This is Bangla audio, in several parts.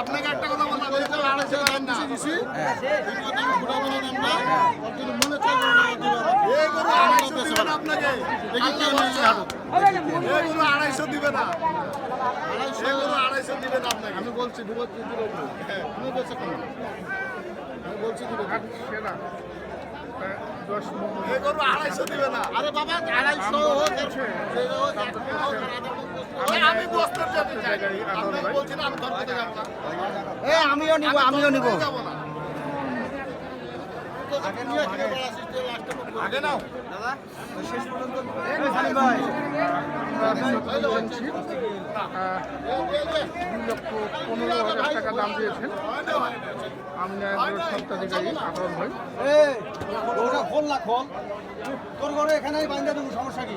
আপনাকে একটা কথা বললাম আড়াইশো ঘুরাবো না। ওর জন্য মনে দিবেন আপনাকে। আড়াইশো দিবে না। আমি বলছি আড়াইশো দিবে না। আরে বাবা আড়াইশো হোক আমি বস্তার চাই। আমি ধরতে যাব না। এ আমিও নিব আমিও নিব। যাব না। আগে নাও দুই লক্ষ পনেরো হাজার টাকা দাম দিয়েছেন আমি ভাই ওটা খোল না খোল। তোর ঘরে এখানেই বান্ধা দেবো সমস্যা কি?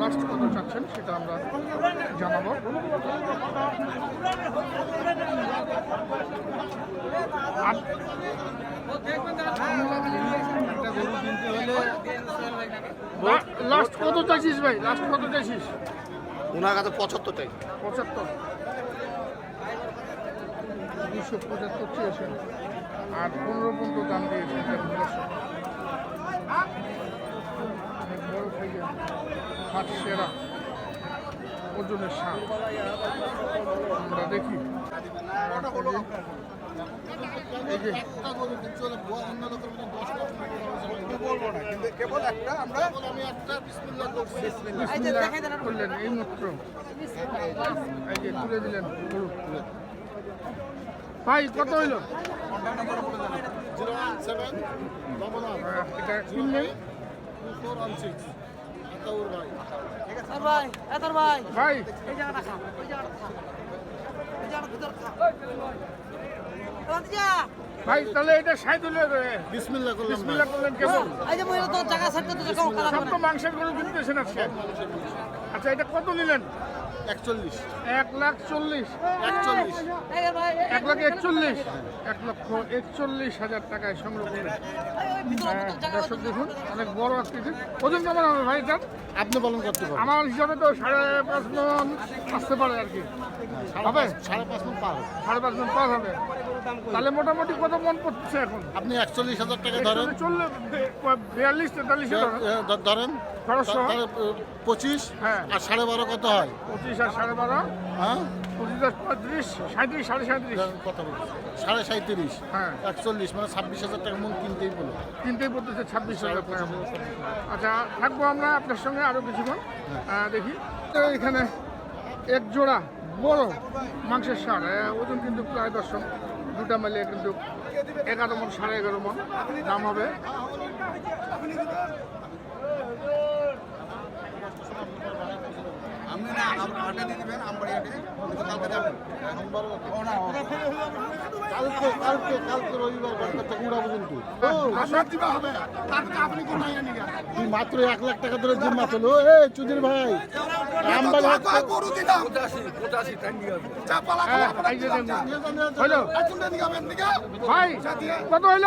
লাস্ট কত চাচ্ছেন সেটা আমরা জানাব লাস্ট কত চাইছিস ভাই? লাস্ট কত চাইছিস? ওনার কাছে পঁচাত্তরটাই পঁচাত্তর। দুশো পঁচাত্তর চেয়েছেন। আর পনেরো পর্যন্ত দাম দিয়েছেন হাত সেরা ওজনের সার। আমরা দেখি। একটা গরু কিন্তু হলে ভুয়া অন্য লোকের মতো দশটা বলব না কিন্তু কেবল একটা আমরা আমি একটা করছি করলেন এই মাত্র। এই যে তুলে দিলেন গরু ভাই কত হইল? জিরো ওয়ান সেভেন ডবল এটা ফোর ওয়ান সিক্স ভাই। ভাই ভাই। ভাই। এই জায়গাটা খা ওই জায়গাটা খা। ওই জায়গাটা ভিতর খা। ভাই তাহলে এটা সাইদুলে বিসমিল্লাহ করলাম বিসমিল্লাহ করলেন কেমন? এই যে মহিলা তো জায়গা ছাড়তে তো জায়গা কালা সব তো মাংসের গরু কিনতেছেন আজকে? আচ্ছা এটা কত নিলেন? একচল্লিশ। এক লাখ চল্লিশ। একচল্লিশ। এক লাখ একচল্লিশ। এক লক্ষ একচল্লিশ হাজার টাকায় সংগ্রহ করে। হ্যাঁ, দর্শক দেখুন অনেক বড় আকৃতির। ওজন কেমন হবে ভাই এটা? আপনি বলেন করতে পারেন আমার হিসাবে তো সাড়ে পাঁচ মন আসতে পারে আর কি। হবে? সাড়ে পাঁচ পার হবে। সাড়ে পাঁচ মন পার হবে। তাহলে মোটামুটি কত মন পড়ছে এখন? আপনি একচল্লিশ হাজার টাকা ধরেন। চললে বিয়াল্লিশ তেতাল্লিশ ধরেন। তাহলে পঁচিশ হ্যাঁ। আর সাড়ে বারো কত হয়? পঁচিশ আর সাড়ে বারো। হ্যাঁ? পঁচিশ আর পঁয়ত্রিশ সাঁত্রিশ সাড়ে সাঁত্রিশ কত সাড়ে সাঁত্রিশ হ্যাঁ। একচল্লিশ মানে ছাব্বিশ হাজার টাকা মন কিনতেই বলো। তিনটেই পড়তেছে ছাব্বিশ হাজার টাকা। আচ্ছা থাকব আমরা আপনার সঙ্গে আরও কিছুক্ষণ। আহ, দেখি। তো এখানে এক জোড়া বড় মাংসের সার। ওজন কিন্তু প্রায় দর্শক দুটা মিলিয়ে কিন্তু এগারো মন সাড়ে এগারো মন দাম হবে আপনি না হাটে দিয়ে দিবেন আমবাড়ি হাটে কালকে কালকে কালকে কালকে রবিবার বারটা থেকে উড়াবো তুই মাত্র এক লাখ টাকা ধরে জিম্মা চলো এ চুদির ভাই। হ্যাঁ, ভাই কত হইল?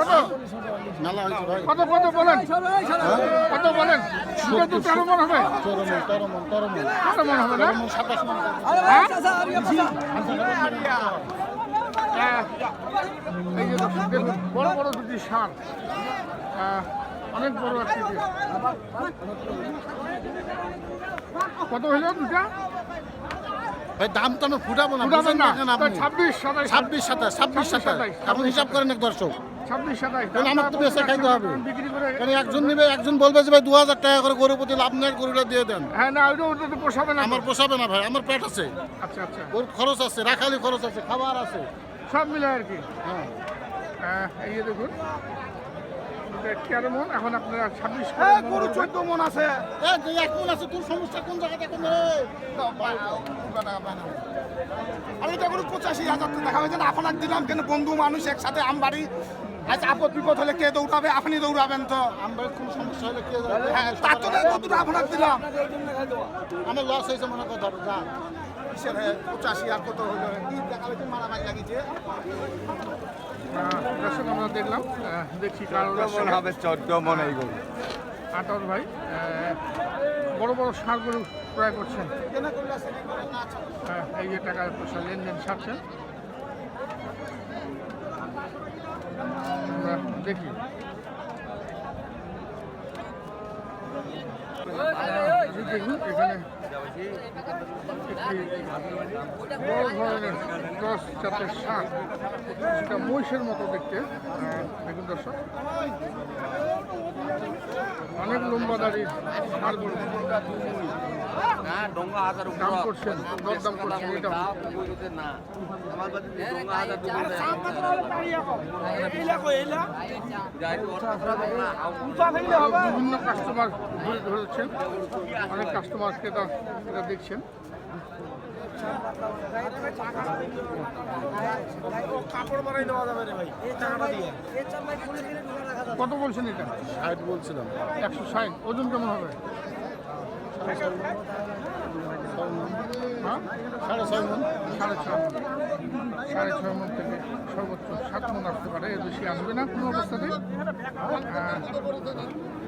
কত? মেলা হয়েছে ভাই। কত কত বলেন? কত বলেন? তো তেরো মন হবে। তেরো মন তেরো মন তেরো মন তেরো মন হবে। না হ্যাঁ? হ্যাঁ। এই যে দেখুন বড় বড় দুটি সার। আহ, অনেক বড় আকৃতি কত হইল দুটা? ভাই দাম তো আমি ফুটাবো না বুঝেন না। ছাব্বিশ সাতাশ ছাব্বিশ সাতাশ ছাব্বিশ সাতাশ। এখন হিসাব করেন এক দর্শক। ছাব্বিশ সাতাইশ। তাহলে আমার তো বেচে খাইতে হবে। বিক্রি করে কারণ একজন নেবে একজন বলবে যে ভাই দু হাজার টাকা করে গরু প্রতি লাভ নেই গরুটা দিয়ে দেন। হ্যাঁ না ওইটা ওটা তো পোষাবে না। আমার পোষাবে না ভাই আমার পেট আছে। আচ্ছা আচ্ছা। গরুর খরচ আছে রাখালি খরচ আছে খাবার আছে। সব মিলে আর কি। হ্যাঁ। এই দেখুন। তেরো মন এখন আপনারা ছাব্বিশ গরু চোদ্দ মন আছে। এ, যে এক মন আছে তোর সমস্যা কোন জায়গাতে আমি তো গরু পঁচাশি হাজার টাকা দেখা হয়েছে আপনার দিলাম কেন? বন্ধু মানুষ একসাথে আম বাড়ি। আজ আপদ বিপদ হলে কে দৌড়াবে? আপনি দৌড়াবেন তো। আমরা কোন সমস্যা হলে কে যাবে? হ্যাঁ তার তো দুটো আপনার দিলাম। আমার লস হয়েছে মনে কথা যা। কিসের পঁচাশি আর কত হলো? কি দেখা হয়েছে মারামারি লাগিয়েছে দর্শক আমরা দেখলাম দেখছি কারও মন হবে চোদ্দ মন আটর ভাই বড় বড় সার ক্রয় করছেন। এই যে টাকা পয়সা লেনদেন সারছেন। আমরা দেখি। দেখুন এখানে বড় ধরনের ক্রস জাতের সেটা মহিষের মতো দেখতে দেখুন দর্শক অনেক লম্বা দাঁড়িয়ে দাম করছেন বিভিন্ন কাস্টমার ঘুরে ধরেছেন অনেক কাস্টমার ক্রেতা এটা দেখছেন। কত বলছেন এটা? ষাট বলছিলাম। একশো ষাট। ওজন কেমন হবে? হ্যাঁ? সাড়ে ছয় মন। সাড়ে ছয় মন। সাড়ে ছয় মন থেকে সর্বোচ্চ সাত মন আসতে পারে। এর বেশি আসবে না কোনো অবস্থাতে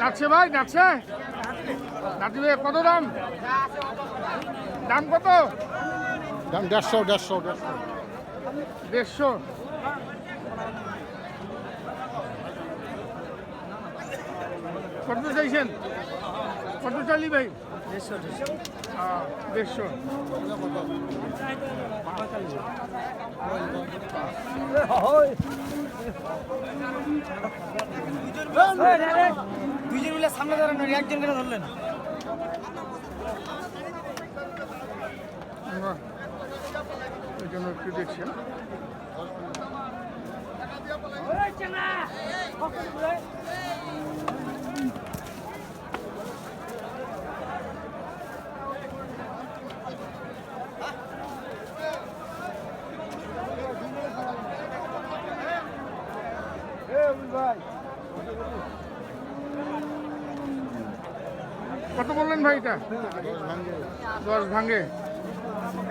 যাচ্ছে ভাই যাচ্ছে। নাতি ভাই কত দাম? দাম কত? দাম দেড়শো দেড়শো দেড়শো। দেড়শো। কত চাইছেন? কত চাইলি ভাই? দেড়শো দেড়শো। দুইজন মিলে সামনে দাঁড়ানো একজন করে ধরলেন এই জন্য একটু দেখছেন কত বললেন ভাই এটা? দশ ভাঙে।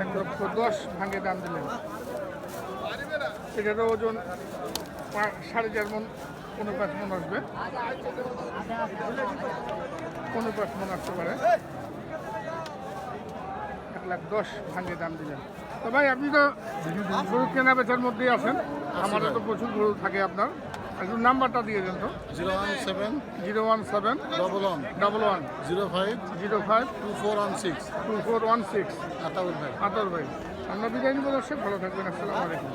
এক লক্ষ দশ ভাঙে দাম দিলেন। এটারও ওজন সাড়ে চার মন কোনো পাঁচ মন আসবে। কোনো পাঁচ মন আসতে পারে। এক লাখ দশ ভাঙে দাম দিলেন। তো ভাই, আপনি তো গরু কেনা বেচার মধ্যেই আছেন। আমারও তো প্রচুর গরু থাকে আপনার। একটু নাম্বারটা দিয়ে দেন তো। Zero one seven zero one seven double one double one zero five zero five two four one six two four one six. Ataur ভাই। আতর ভাই আমরা বিদায় নিব দর্শক ভালো থাকবেন আসসালামু আলাইকুম।